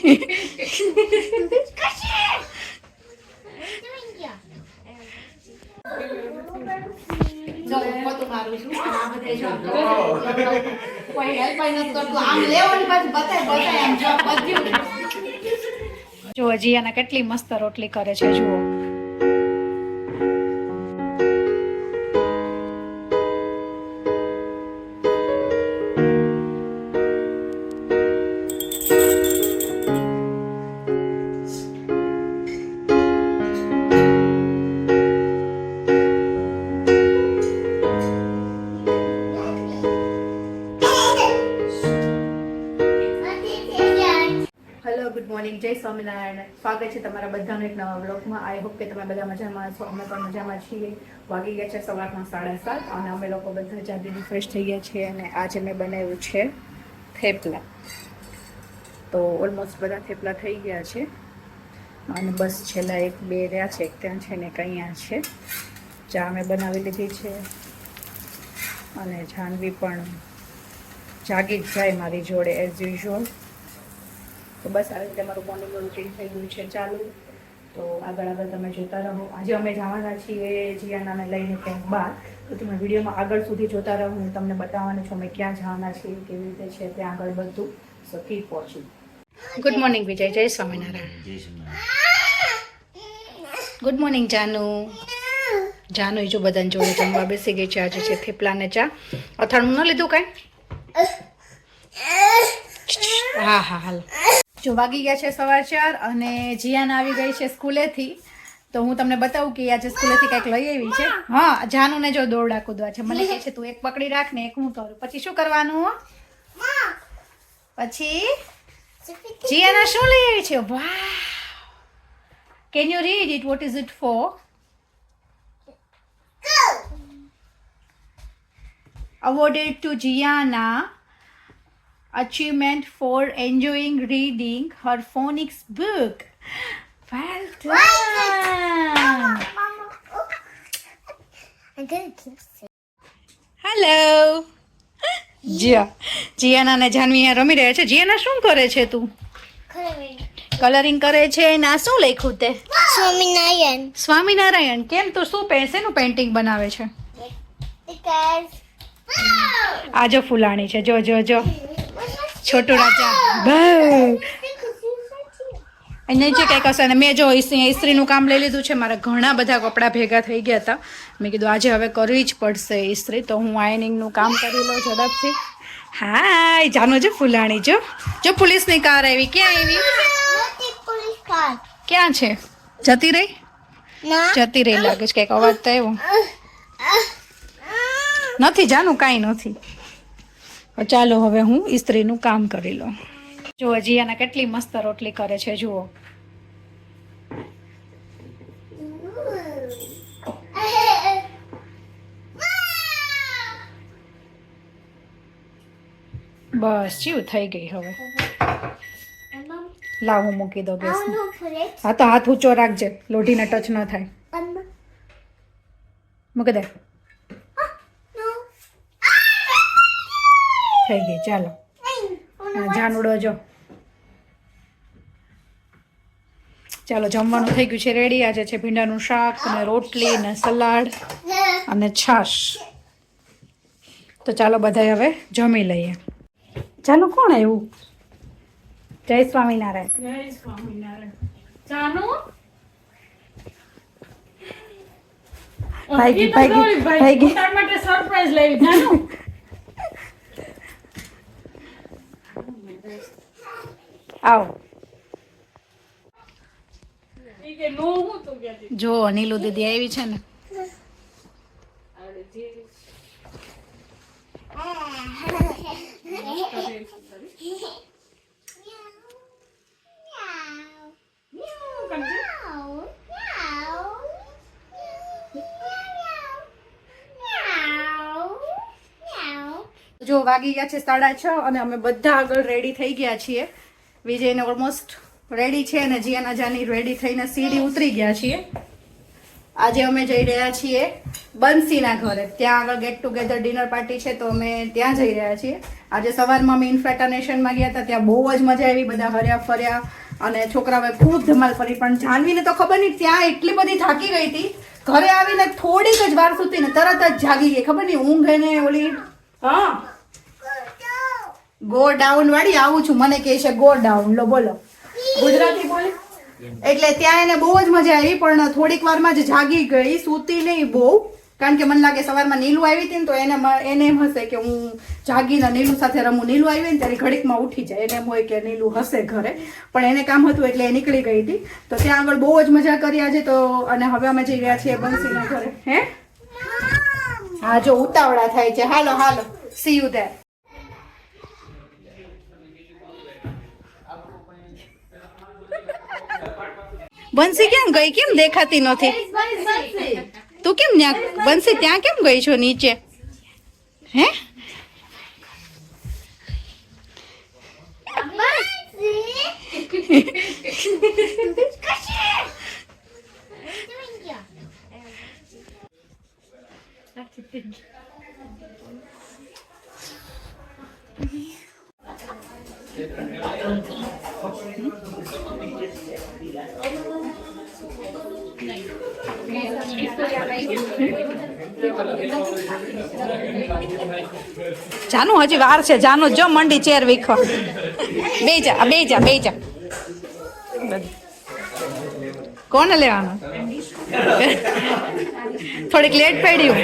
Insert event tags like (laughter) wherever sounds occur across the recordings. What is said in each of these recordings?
(laughs) જો પોતું મારું છું આ બધે જો કોઈ હેલ્પ નથી કરતું આમ લેવાની પાછું બતાય બતાય આમ જો બધું જુઓ જીયાના કેટલી મસ્ત રોટલી કરે છે, જુઓ. જય સ્વામિનારાયણ. સ્વાગત છે તમારા બધાનો એક નવા બ્લોગમાં આઈ હોપ કે તમે બધા મજામાં છો અમે પણ મજામાં છીએ. વાગી ગયા છે સવારના સાડા સાત અને અમે લોકો બધા જાતે રિફ્રેશ થઈ ગયા છીએ અને આજે મેં બનાવ્યું છે થેપલા. તો ઓલમોસ્ટ બધા થેપલા થઈ ગયા છે. અને બસ છેલ્લા એક બે રહ્યા છે. એક ત્યાં છે ને એક અહીંયા છે. ચા મેં બનાવી લીધી છે. અને જાનવી પણ જાગી જ જાય મારી જોડે એઝ યુઝ્યુઅલ તો બસ આવી રીતે મારું મોર્નિંગ રૂટીન થઈ ગયું છે. ચાલુ. તો આગળ આગળ તમે જોતા રહો. આજે અમે જવાના છીએ જીયાનાને લઈને ક્યાંક બહાર. તો તમે વિડીયોમાં આગળ સુધી જોતા રહો. હું તમને બતાવવાની છું અમે ક્યાં જવાના છીએ કેવી રીતે છે ત્યાં આગળ બધું. So keep watching good morning Vijay Jay Swaminarayan. Good morning Janu. જાનુ જો બધાને જોડે જમવા બેસી ગઈ છે. આજે છે થેપલાને ચા. અથાણું ન લીધું કાંઈ? હા હા હાલ. જો વાગી ગયા છે સવાર ચાર અને જીયાન આવી ગઈ છે સ્કૂલેથી, તો હું તમને બતાવું કે આજે સ્કૂલેથી કંઈક લઈ આવી છે. હા, જાનુને જો દોરડા કૂદવા છે. મને કહે છે, તું એક પકડી રાખ ને એક હું કરું. પછી શું કરવાનું? પછી જીયાના શું લઈ આવી છે? વાહ! Can you read it what is it for awarded to Gianna achievement for enjoying reading her phonics book. Well done. Hello Jiya Gianna ને જાનવી રમી રહ્યા છે. જીયાના શું કરે છે તું? કલરિંગ કરે છે. ના શું લખ્યું તે? સ્વામિનારાયણ. સ્વામિનારાયણ. કેમ તું શું પે શેનું પેઇન્ટિંગ બનાવે છે? આ જો ફૂલાણી છે. જો જો જો. છોટું રાજા. બહુ અહીં છે કંઈક હશે અને મેં જો ઇસ્ત્રી ઇસ્ત્રીનું કામ લઈ લીધું છે મારા ઘણા બધા કપડાં ભેગા થઈ ગયા હતા. મેં કીધું આજે હવે કરવી જ પડશે ઇસ્ત્રી તો હું આયનિંગનું કામ કરી લઉં ઝડપથી. હાય જાનો જો ફૂલાણી જો. જો પોલીસની કાર આવી. ક્યાં આવી? ક્યાં છે? જતી રહી? જતી રહી લાગે છે કંઈક અવાજ તો આવ્યો. નથી જાનું કાંઈ નથી. ચાલો હવે હું ઇસ્ત્રીનું કામ કરી લઉં. જુઓ જીયાના કેટલી મસ્ત રોટલી કરે છે જુઓ. બસ જીવ થઈ ગઈ હવે. લાવ હું મૂકી દો ગેસ હા તો હાથ ઊંચો રાખજે લોઢીને ટચ ન થાય. મૂકી દે. થઈ ગઈ. ચાલો. જાનુડો જો. ચાલો જમવાનું થઈ ગયું છે. રેડી આજે છે ભીંડાનું શાક અને રોટલી ને સલાડ અને છાશ. તો ચાલો બધા હવે જમી લઈએ. જાનુ કોણ આવ્યું જય સ્વામિનારાયણ. જય સ્વામિનારાયણ. જાનુ ભાઈ ભાઈ, ભાગી. માટે સરપ્રાઈઝ લાવી. જાનુ આવો. જો, નીલુ દીદી આવી છે ને જો, વાગી ગયા છે સાડા છ અને અમે બધા આગળ રેડી થઈ ગયા છીએ વિજયને ઓલમોસ્ટ રેડી છે અને જીયાના જાની રેડી થઈને સીડી ઉતરી ગયા છીએ. આજે અમે જઈ રહ્યા છીએ બંસીના ઘરે. ત્યાં આગળ ગેટ ટુગેધર ડિનર પાર્ટી છે તો અમે ત્યાં જઈ રહ્યા છીએ. આજે સવારમાં અમે ઇન્ફ્રાટનેશનમાં ગયા હતા, ત્યાં બહુ જ મજા આવી, બધા હર્યા ફર્યા અને છોકરાઓએ ખૂબ ધમાલ ફરી પણ જાનવીને તો ખબર નહીં, ત્યાં એટલી બધી થાકી ગઈ હતી. ઘરે આવીને થોડીક જ વાર સુધી ને તરત જ જાગી ગઈ. ખબર નહીં, ઊંઘ એને ઓલી હા. ગો ડાઉન વાળી આવું છું. મને કહે છે ગો ડાઉન લો બોલો. ગુજરાતી બોલે? એટલે ત્યાં એને બહુ જ મજા આવી પણ થોડીક વારમાં જ જાગી ગઈ સૂતી નહીં બહુ. કારણ કે મને લાગે સવારમાં નીલું આવી હતી ને તો એને એને એમ હશે કે હું જાગીને નીલું સાથે રમું. નીલું આવી ને ત્યારે ઘડીકમાં ઉઠી જાય. એને એમ હોય કે નીલું હશે ઘરે. પણ એને કામ હતું એટલે એ નીકળી ગઈ હતી. તો ત્યાં આગળ બહુ જ મજા કરી આજે તો અને હવે અમે જઈ રહ્યા છીએ બંસીના ઘરે. હે? હા જો ઉતાવળા થાય છે. હાલો હાલો. સી યુ ધેર બંસી કેમ ગઈ? કેમ દેખાતી નથી? તું કેમ ત્યાં બંસી ત્યાં કેમ ગઈ છો નીચે? હે? જાનું હજી વાર છે, જાનું. જો મંડી ચેર વીખો. બે જા બે જા બે જા. કોને લેવાનું? થોડીક લેટ પડ્યું.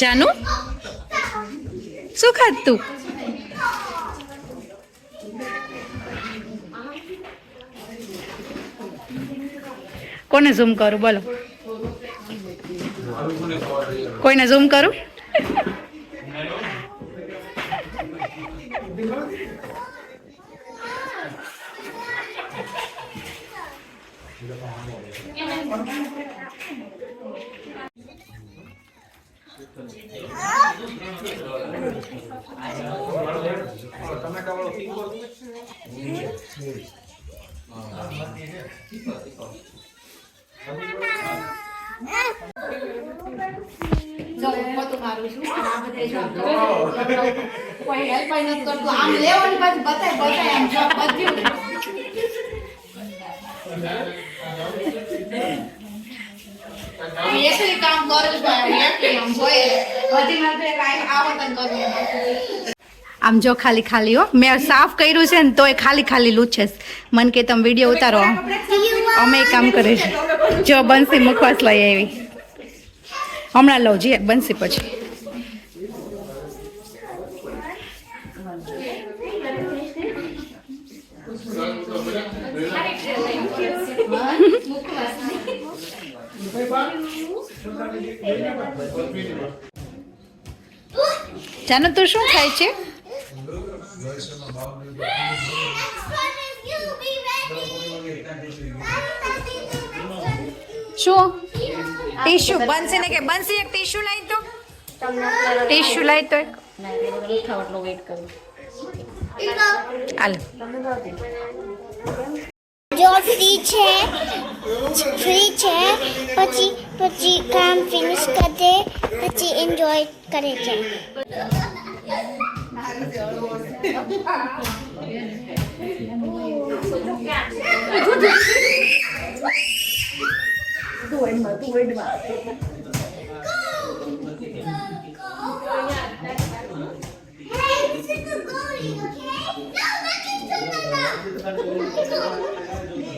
જાનું? શું તું? કોને ઝૂમ કરું? બોલો. કોઈને ઝૂમ કરું? જો મારું છું. આ બધે જો. કોઈ હેલ્પ નથી કરતું. આમ લેવાની પાછું બતાય બતાય આમ જો બધું. હું એકલી કામ કરું છું એકલી આમ જોઈએ. બધી મારે કાંઈ આવતન કરવું આમ જો ખાલી ખાલી હો. મેં સાફ કર્યું છે ને તોય ખાલી ખાલી લૂછે મન કે તમે વીડિયો ઉતારો. અમે કામ કરે છે. જો બંસી મુખવાસ લઈ આવી. હમણાં લઉં જઈએ બંસી પછી. (laughs) જાનો તો શું ખાય છે? શું ટીશ્યુ બંસી ને કે બંસી એક ટીશ્યુ લઈ તો ટીશ્યુ લઈ તો એક હાલ જો ફ્રી છે ફ્રી છે પછી પછી કામ ફિનિશ કરે પછી એન્જોય કરે છે tuổi mà tuổi mà Hey, this is the goalie, okay? No, look, it's another!